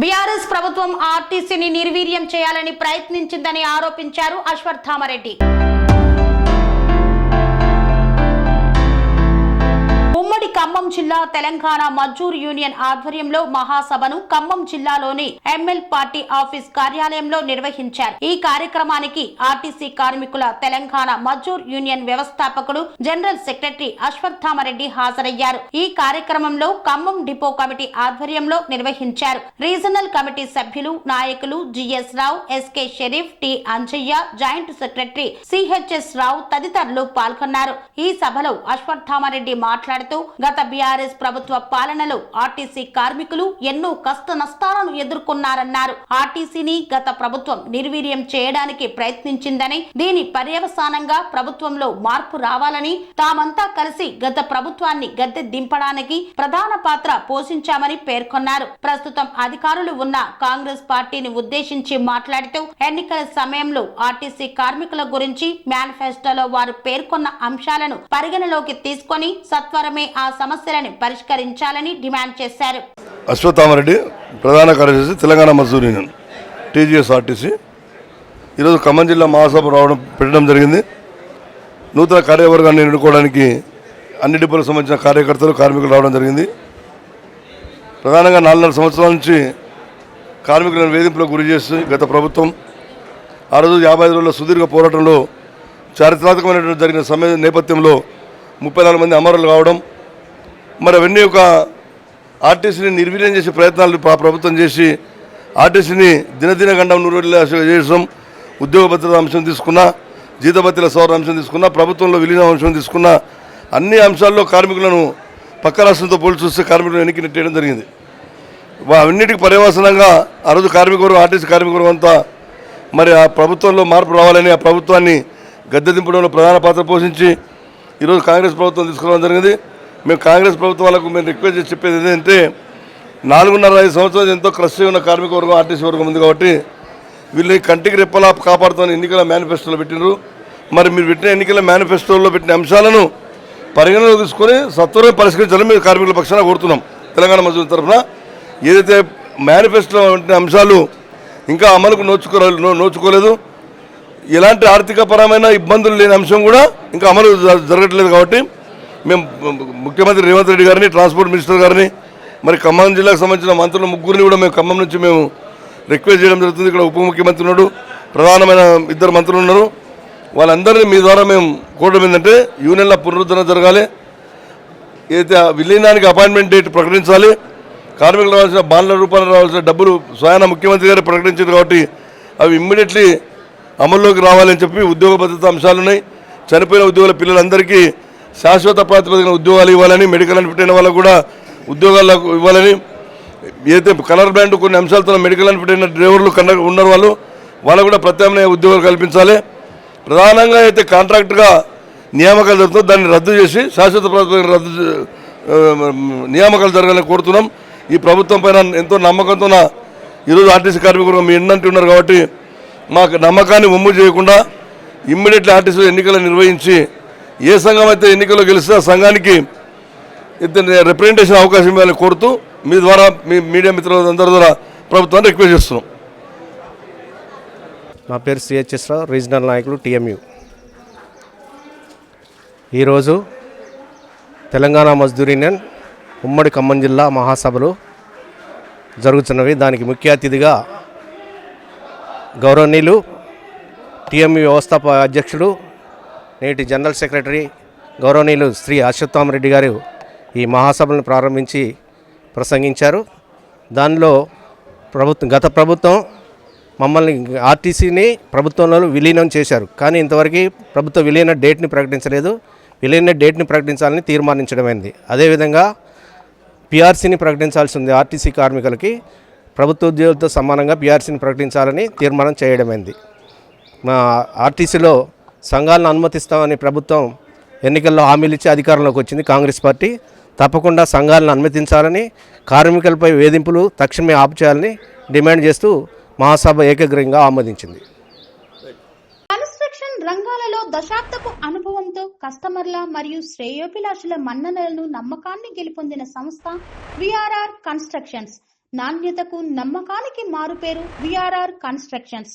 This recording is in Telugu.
బీఆర్ఎస్ ప్రభుత్వం ఆర్టీసీని నిర్వీర్యం చేయాలని ప్రయత్నించిందని ఆరోపించారు అశ్వత్థామరెడ్డి. ఖమ్మం జిల్లా తెలంగాణ మజ్జూర్ యూనియన్ ఆధ్వర్యంలో మహాసభను ఖమ్మం జిల్లాలోని ఎంఎల్ పార్టీ ఆఫీస్ కార్యాలయంలో నిర్వహించారు. ఈ కార్యక్రమానికి ఆర్టీసీ కార్మికుల తెలంగాణ మజ్జూర్ యూనియన్ వ్యవస్థాపకుడు జనరల్ సెక్రటరీ అశ్వత్థామరెడ్డి హాజరయ్యారు. ఈ కార్యక్రమంలో ఖమ్మం డిపో కమిటీ ఆధ్వర్యంలో నిర్వహించారు. రీజనల్ కమిటీ సభ్యులు నాయకులు GS Rao SK Sharif T Anjaiah joint secretary CHS Rao తదితరులు పాల్గొన్నారు. ఈ సభలో అశ్వత్థామరెడ్డి మాట్లాడుతూ గత బీఆర్ఎస్ ప్రభుత్వ పాలనలో ఆర్టీసీ కార్మికులు ఎన్నో కష్ట నష్టాలను ఎదుర్కొన్నారన్నారు. ఆర్టీసీని గత ప్రభుత్వం నిర్వీర్యం చేయడానికి ప్రయత్నించిందని దీని పర్యవసానంగా ప్రభుత్వంలో మార్పు రావాలని తామంతా కలిసి గత ప్రభుత్వాన్ని గద్దె దింపడానికి ప్రధాన పాత్ర పోషించామని పేర్కొన్నారు. ప్రస్తుతం అధికారులు ఉన్న కాంగ్రెస్ పార్టీని ఉద్దేశించి మాట్లాడుతూ ఎన్నికల సమయంలో ఆర్టీసీ కార్మికుల గురించి మేనిఫెస్టోలో వారు పేర్కొన్న అంశాలను పరిగణలోకి తీసుకొని సత్వరమే ఆ సమస్యలను పరిష్కరించాలని డిమాండ్ చేశారు. అశ్వత్థామరెడ్డి ప్రధాన కార్యదర్శి Telangana Mazdoor union TGS RTC ఈరోజు ఖమ్మం జిల్లా మహాసభ రావడం పెట్టడం జరిగింది. నూతన కార్యవర్గాన్ని ఎన్నుకోవడానికి అన్ని డిపోలకు సంబంధించిన కార్యకర్తలు కార్మికులు రావడం జరిగింది. ప్రధానంగా నాలుగున్నర సంవత్సరాల నుంచి కార్మికులను వేధింపులకు గురి చేసి గత ప్రభుత్వం ఆ రోజు యాభై ఐదు రోజుల సుదీర్ఘ పోరాటంలో చారిత్రాత్మకమైనటువంటి జరిగిన సమయ నేపథ్యంలో ముప్పై నాలుగు మంది అమరులు కావడం మరి అవన్నీ ఒక ఆర్టీసీని నిర్వీర్యం చేసే ప్రయత్నాలు ప్రభుత్వం చేసి ఆర్టీసీని దినదిన గండం నూరు చేసాం ఉద్యోగ భద్రత అంశం తీసుకున్నా జీతభత్తుల సవరణ అంశం తీసుకున్నా ప్రభుత్వంలో విలీన అంశం తీసుకున్నా అన్ని అంశాల్లో కార్మికులను పక్క రాష్ట్రంతో పోల్చి చూస్తే కార్మికులను వెనక్కి నెట్టేయడం జరిగింది. వా- అవన్నిటికి పర్యవసనంగా ఆ రోజు కార్మికవర్గం ఆర్టీసీ కార్మికవర్గం అంతా మరి ఆ ప్రభుత్వంలో మార్పు రావాలని ఆ ప్రభుత్వాన్ని గద్దె దింపడంలో ప్రధాన పాత్ర పోషించి ఈరోజు కాంగ్రెస్ ప్రభుత్వం తీసుకురావడం జరిగింది. మేము కాంగ్రెస్ ప్రభుత్వం వాళ్ళకు మేము రిక్వెస్ట్ చేసి చెప్పేది ఏంటంటే నాలుగున్నర ఐదు సంవత్సరాలు ఎంతో క్రష్ ఉన్న కార్మిక వర్గం ఆర్టీసీ వర్గం ఉంది కాబట్టి వీళ్ళు కంటికి రెప్పలా కాపాడుతున్న ఎన్నికల మేనిఫెస్టోలో పెట్టినారు మరి మీరు పెట్టిన ఎన్నికల మేనిఫెస్టోలో పెట్టిన అంశాలను పరిగణలో తీసుకొని సత్వరం పరిష్కరించాలని మేము కార్మికుల పక్షాన కోరుతున్నాం. తెలంగాణ మజూరు తరఫున ఏదైతే మేనిఫెస్టోలో ఉంటున్న అంశాలు ఇంకా అమలుకు నోచుకోలేదు నోచుకోలేదు ఎలాంటి ఆర్థికపరమైన ఇబ్బందులు లేని అంశం కూడా ఇంకా అమలు జరగట్లేదు కాబట్టి మేము ముఖ్యమంత్రి రేవంత్ రెడ్డి గారిని ట్రాన్స్పోర్ట్ మినిస్టర్ గారిని మరి ఖమ్మం జిల్లాకు సంబంధించిన మంత్రులు ముగ్గురిని కూడా మేము ఖమ్మం నుంచి మేము రిక్వెస్ట్ చేయడం జరుగుతుంది. ఇక్కడ ఉప ముఖ్యమంత్రి ఉన్నాడు ప్రధానమైన ఇద్దరు మంత్రులు ఉన్నారు. వాళ్ళందరినీ మీ ద్వారా మేము కోరడం ఏంటంటే యూనియన్ల పునరుద్ధరణ జరగాలి. ఏదైతే విలీనానికి అపాయింట్మెంట్ డేట్ ప్రకటించాలి కార్మికులు రావాల్సిన బాండ్ల రూపాయలు రావాల్సిన డబ్బులు స్వయాన ముఖ్యమంత్రి గారు ప్రకటించారు కాబట్టి అవి ఇమ్మీడియట్లీ అమల్లోకి రావాలని చెప్పి ఉద్యోగ భద్రత అంశాలున్నాయి. చనిపోయిన ఉద్యోగుల పిల్లలందరికీ శాశ్వత ప్రాతిపదికన ఉద్యోగాలు ఇవ్వాలని మెడికల్ అని పెట్టిన వాళ్ళకు కూడా ఉద్యోగాలకు ఇవ్వాలని ఏదైతే కలర్ బ్యాండ్ కొన్ని అంశాలతో మెడికల్ అని పెట్టిన డ్రైవర్లు కన్న ఉన్నారు వాళ్ళు వాళ్ళకు కూడా ప్రత్యామ్నాయ ఉద్యోగాలు కల్పించాలి. ప్రధానంగా అయితే కాంట్రాక్ట్గా నియామకాలు జరుగుతుంది దాన్ని రద్దు చేసి శాశ్వత ప్రాతిపదికన రద్దు నియామకాలు జరగాలని కోరుతున్నాం. ఈ ప్రభుత్వం పైన ఎంతో నమ్మకంతో ఈరోజు ఆర్టీసీ కార్మికులు మీ ఎన్నంటి ఉన్నారు కాబట్టి మాకు నమ్మకాన్ని ఒమ్ము చేయకుండా ఇమ్మీడియట్లీ ఆర్టీసీ ఎన్నికలు నిర్వహించి ఏ సంఘం అయితే ఎన్నికల్లో గెలిస్తే ఆ సంఘానికి ఇద్దరు రిప్రజెంటేషన్ అవకాశం ఇవ్వాలని కోరుతూ మీ ద్వారా మీ మీడియా మిత్రులందరి ద్వారా ప్రభుత్వాన్ని రిక్వెస్ట్ చేస్తున్నాం. నా పేరు సిహెచ్ఎస్ రావు రీజనల్ నాయకులు టీఎంయు. ఈరోజు తెలంగాణ మజ్దూర్ యూనియన్ ఉమ్మడి ఖమ్మం జిల్లా మహాసభలు జరుగుతున్నవి. దానికి ముఖ్య అతిథిగా గౌరవనీయులు టీఎంయు వ్యవస్థాపక అధ్యక్షుడు నేటి జనరల్ సెక్రటరీ గౌరవనీయులు శ్రీ అశ్వత్థామరెడ్డి గారు ఈ మహాసభలను ప్రారంభించి ప్రసంగించారు. దానిలో ప్రభుత్వం గత ప్రభుత్వం మమ్మల్ని ఆర్టీసీని ప్రభుత్వంలో విలీనం చేశారు. కానీ ఇంతవరకు ప్రభుత్వ విలీన డేట్ని ప్రకటించలేదు. విలీన డేట్ని ప్రకటించాలని తీర్మానించడమైంది. అదేవిధంగా పిఆర్సీని ప్రకటించాల్సి ఉంది ఆర్టీసీ కార్మికులకి ప్రభుత్వ ఉద్యోగులతో సమానంగా పిఆర్సీని ప్రకటించాలని తీర్మానం చేయడమైంది. మా ఆర్టీసీలో సంఘాలను అనుమతిస్తామని ప్రభుత్వం ఎన్నికల్లో హామీలు ఇచ్చి అధికారంలోకి వచ్చింది కాంగ్రెస్ పార్టీ. తప్పకుండా సంఘాలను అనుమతించాలని కార్మికులపై వేధింపులు తక్షణమే ఆపు చేయాలని డిమాండ్ చేస్తూ మహాసభ ఏకగ్రీవంగా ఆమోదించింది. కన్స్ట్రక్షన్ రంగాలలో దశాబ్దపు అనుభవంతో కస్టమర్ల మరియు శ్రేయోభిలాషుల మన్ననలను నమ్మకాన్ని గెలుపొందిన సంస్థ విఆర్ఆర్ కన్స్ట్రక్షన్స్. నాణ్యతకు నమ్మకానికి మారుపేరు VRR constructions.